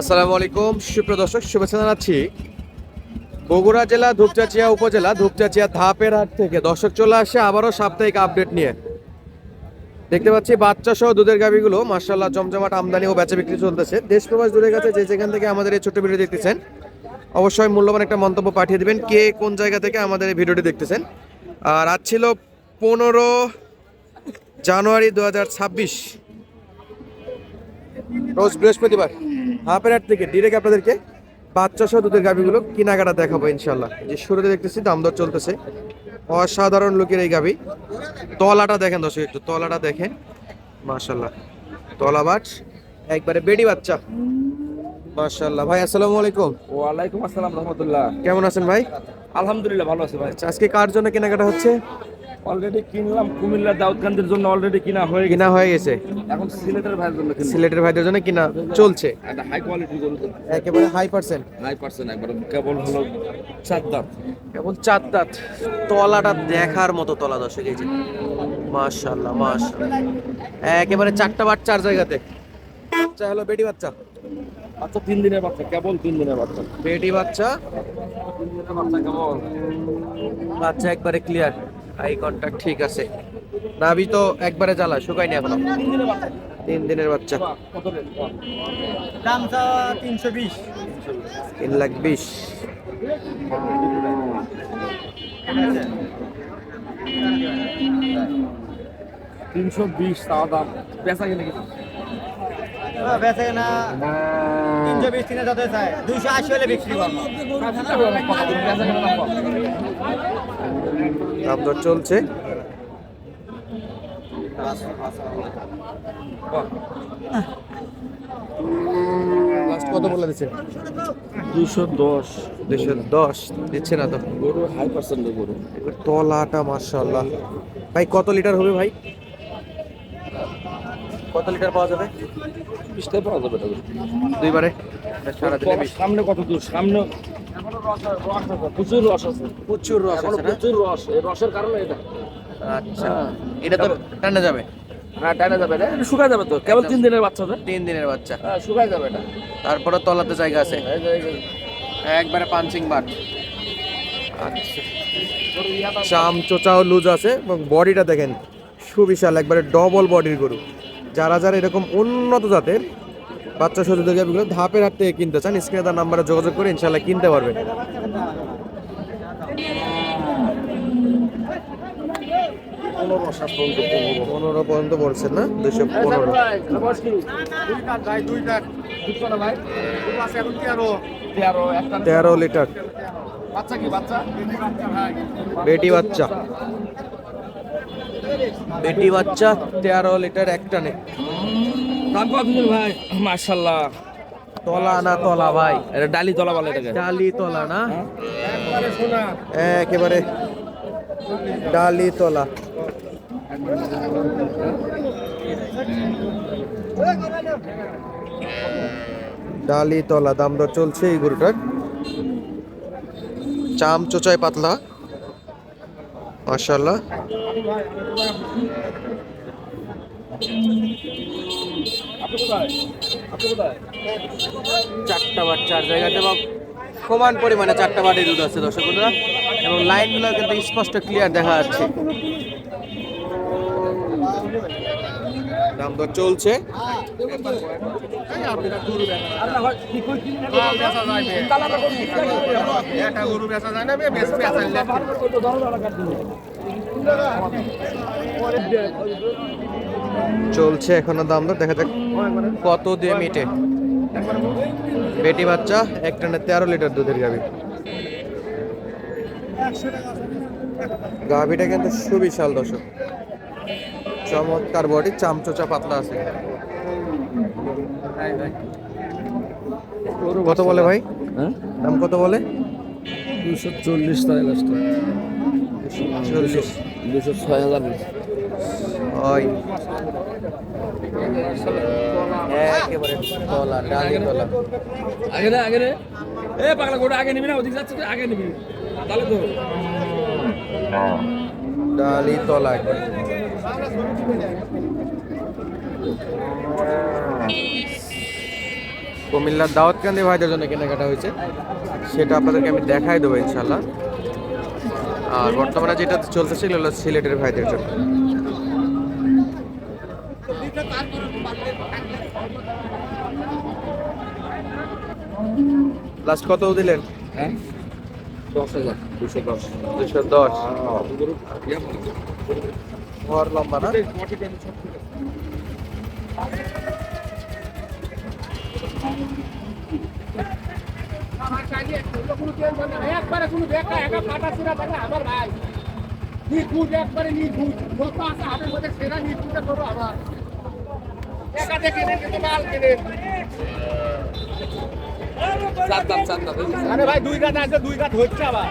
আসসালামু আলাইকুম। সুপ্রিয় দর্শক, শুভেচ্ছা জানাচ্ছি। বগুড়া জেলা, ধূপচাচিয়া উপজেলা, ধূপচাচিয়া ধাপের হাট থেকে। দর্শক, চলে আসে আবারও সাপ্তাহিক আপডেট নিয়ে। দেখতে পাচ্ছি বাচ্চা সহ দুধের গাভিগুলো মার্শাল্লাহ জমজমাট আমদানি ও বেচা বিক্রি চলতেছে। দেশ প্রবাস দূরের কাছে যে যেখান থেকে আমাদের এই ছোট্ট ভিডিও দেখতেছেন, অবশ্যই মূল্যবান একটা মন্তব্য পাঠিয়ে দিবেন কে কোন জায়গা থেকে আমাদের এই ভিডিওটি দেখতেছেন। আর আজ ছিল পনেরো জানুয়ারি দু হাজার ছাব্বিশ, রোজ বৃহস্পতিবার। হাফের হাট থেকে ডিরেক্ট আপনাদেরকে বাচ্চা সহ দুধের গাভিগুলো কেনাকাটা দেখাবো ইনশাল্লাহ যে শুরুতে দেখতেছি দাম দর চলতেছে। অসাধারণ লোকের এই গাভি। তলাটা দেখেন দর্শক একটু তলাটা দেখেন। মাশাল্লাহ তলা বাট একবারে বেডি বাচ্চা। মাশাল্লাহ ভাই আসসালামু আলাইকুম। ওয়ালাইকুম আসসালাম রহমতুল্লাহ। কেমন আছেন ভাই? আলহামদুলিল্লাহ ভালো আছি ভাই। আচ্ছা, আজকে কার জন্য কেনাকাটা হচ্ছে? অলরেডি কিনলাম কুমিল্লা দাউদকান্দির জন্য অলরেডি কিনা হয়ে কিনা হয়ে গেছে। এখন সিলেটের ভাইয়ের জন্য সিলেটের ভাইদের জন্য কিনা চলছে। একটা হাই কোয়ালিটি গরু একেবারে হাই পার্সেন্ট হাই পার্সেন্ট একবার কেবল হলো চার দাম কেবল চার দাঁত। তলাটা দেখার মতো তলা দর্শক এই যে। মাশাল্লাহ মাশাল্লাহ একেবারে চারটা বাট চার জায়গাতে। বাচ্চা হলো বেটি বাচ্চা। বাচ্চা তিন দিনের বাচ্চা কেবল তিন দিনের বাচ্চা। বেটি বাচ্চা। তিন দিনের বাচ্চা কেবল। বাচ্চা একবারে ক্লিয়ার আই কন্টাক্ট ঠিক আছে। নাভি তো একবারে জ্বালা শুকায়নি এখনও। তিন দিনের বাচ্চা। দাম তিনশো বিশ। তিন লাখ বিশ। তিনশো বিশ দাম। বেচা গেলে বেচে না। তিনশো বিশ তিনে যত চাই। দুইশো আশি হলে বিক্রি করব। চলছে। বাহ, লাস্ট কত বলে দিচ্ছে? দুশো দশ। দুশো দশ। দিচ্ছে না তো। গরু হাই পার্সেন্টের গরু। এবার তলাটা মার্শাল্লাহ ভাই কত লিটার হবে ভাই? কত লিটার পাওয়া যাবে? পাওয়া যাবে দুইবারে? সামনে কত দূর? সামনে প্রচুর রস আছে। প্রচুর রস আছে প্রচুর রস এই রসের কারণে এটা। আচ্ছা। এটা তো ঠান্ডা যাবে? হ্যাঁ টাইনা যাবে না এটা শুকায় যাবে তো। কেবল তিন দিনের বাচ্চা তো। তিন দিনের বাচ্চা। হ্যাঁ শুকায় যাবে এটা। তারপরে তলাতে জায়গা আছে। একবারে পাঞ্চিং বাট। আচ্ছা। চাম চোচাও লুজ আছে এবং বডিটা দেখেন সুবিশাল একবারে ডবল বডির গরু। যারা যারা এরকম উন্নত জাতের বাচ্চা সজুদ গাভিগুলো ধাপের হাত থেকে কিনতে চান স্ক্রিনে তার নাম্বারে যোগাযোগ করে ইনশাল্লাহ কিনতে পারবেন। পনেরো। পর্যন্ত পড়ছে না? দুশো পনেরো। তেরো লিটার। বেটি বাচ্চা। বেটি বাচ্চা তেরো লিটার একটানে দাম কত ভাই মাশাল্লাহ। তলা না তলা ভাই? এটা ডালি তলা বলে এটাকে। ডালি তলা না? একেবারে ডালি তলা। ডালি তলা দাম দর চলছে এই গরুটার। চাম চোচায় পাতলা। মাশাল্লাহ। চারটা বার চার জায়গাতে বা সমান পরিমাণে চারটা বাড়ি দুধ আছে দর্শক এবং লাইনগুলো কিন্তু স্পষ্ট ক্লিয়ার দেখা যাচ্ছে। দাম দর চলছে। একটা গরু বেচা যায় না চলছে এখনও দাম দর দেখা যাক কত দিয়ে মিটে। বেটি বাচ্চা এক টানে তেরো লিটার দুধের গাভি। গাভিটা কিন্তু সুবিশাল দর্শক। চমৎকার বডি চামচোচা পাতলা আছে। কত বলে ভাই? দাম কত বলে? দুশো চল্লিশ চল্লিশ। দুশো ছয় হাজার। ওই একেবারে তলা ডালি তলা আগে রে আগে রে এ পাগলা গোটা আগে নিবি না ওদিকে যাচ্ছে তো আগে নিবি। তাহলে তো ডালি তলা একবার। কুমিল্লার দাওয়াতকান্দি ভাইদের জন্য কেনাকাটা হয়েছে। সেটা আপনাদেরকে আমি দেখাই দেবো ইনশাল্লাহ আর বর্তমানে যেটা চলতে ছিল সিলেটের ভাইদের জন্য। লাস্ট কত দিলেন? হ্যাঁ? দশ হাজার দুশো দশ। দুশো দশ। লম্বা না আমার কাজে অন্য কোনো কেউ বলে না, একবারে কোনো দেখা একা কাটা ছিঁড়া থাকে আমার ভাই। নিখুঁত একবারে নিখুঁত। যত আছে হাতের মধ্যে সেরা নিখুঁতে করব আমার একা দেখে দেখে তো মাল কেনে চার দাম চার দাম। আরে ভাই দুই কাঠ আছে দুই কাঠ হচ্ছে আবার।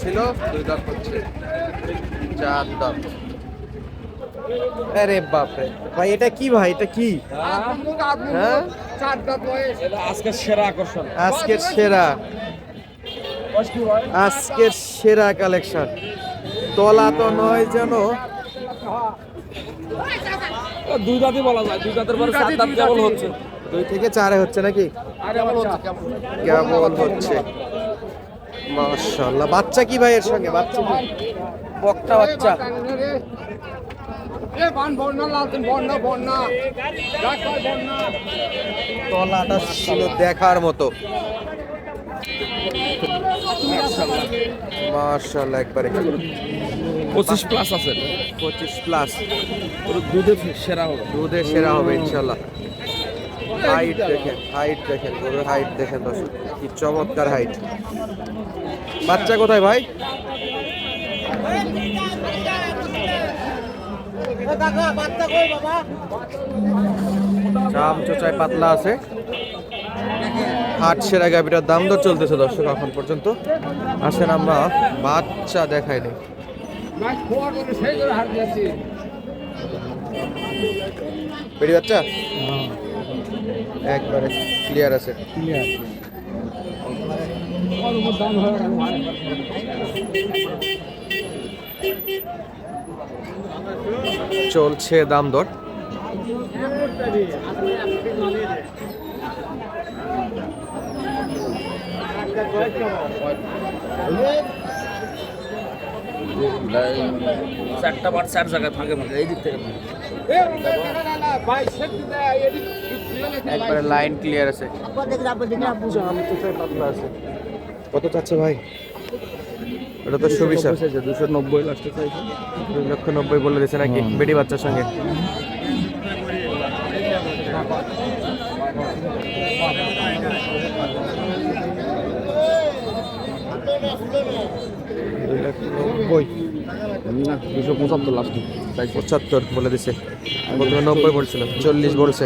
ছিল দুই দাঁত হচ্ছে। চার দাঁত আরে বাপরে। ভাই এটা কি ভাই? এটা কি? হ্যাঁ? চার দাঁত বয়স। সেরা আকর্ষণ। আজকের সেরা। আজকের সেরা কালেকশন তলা তো নয় যেন। ও, দুই দাঁতই বলা যায় দুই দাঁতের পরে চার দাঁত কেবল হচ্ছে। দুই থেকে চারে হচ্ছে নাকি? কেবল হচ্ছে কেমন হচ্ছে। মাশাআল্লাহ। বাচ্চা কি ভাই এর সঙ্গে? বাচ্চা কি? বকটা বাচ্চা। তলাটা ছিল দেখার মতো। মাশাআল্লাহ একবারে পঁচিশ প্লাস আছে। পঁচিশ প্লাস দুধে সেরা হবে। দুধে সেরা হবে ইনশাল্লাহ হাইট দেখেন হাইট দেখেন গরুর হাইট দেখেন দর্শক কি চমৎকার হাইট বাচ্চা কোথায় ভাই? চাম চোচায় পাতলা আছে। হাট সেরা গাভিটার দাম দর চলতেছে দর্শক, এখন পর্যন্ত। আসেন আমরা বাচ্চা দেখাই বেড়ি বাচ্চা? একবারে ক্লিয়ার আছে। চলছে দাম দর। চারটা বার চার জায়গায় ফাঁকে ফাঁকে এই দিক থেকে একবারে লাইন ক্লিয়ার আছে। কত চাচ্ছে ভাই? ওটা তো সুবিশা দুশো নব্বই লাস্টে চাইছে। দুই লক্ষ নব্বই বলে দিছে নাকি? বেডি বাচ্চার সঙ্গে। দুশো পঁচাত্তর লাস্ট তাই পঁচাত্তর বলে দিছে। প্রথমে নব্বই বলছিল চল্লিশ বলছে।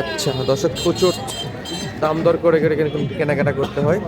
আচ্ছা দর্শক প্রচুর দাম দর করে করে কেনাকাটা করতে হয়।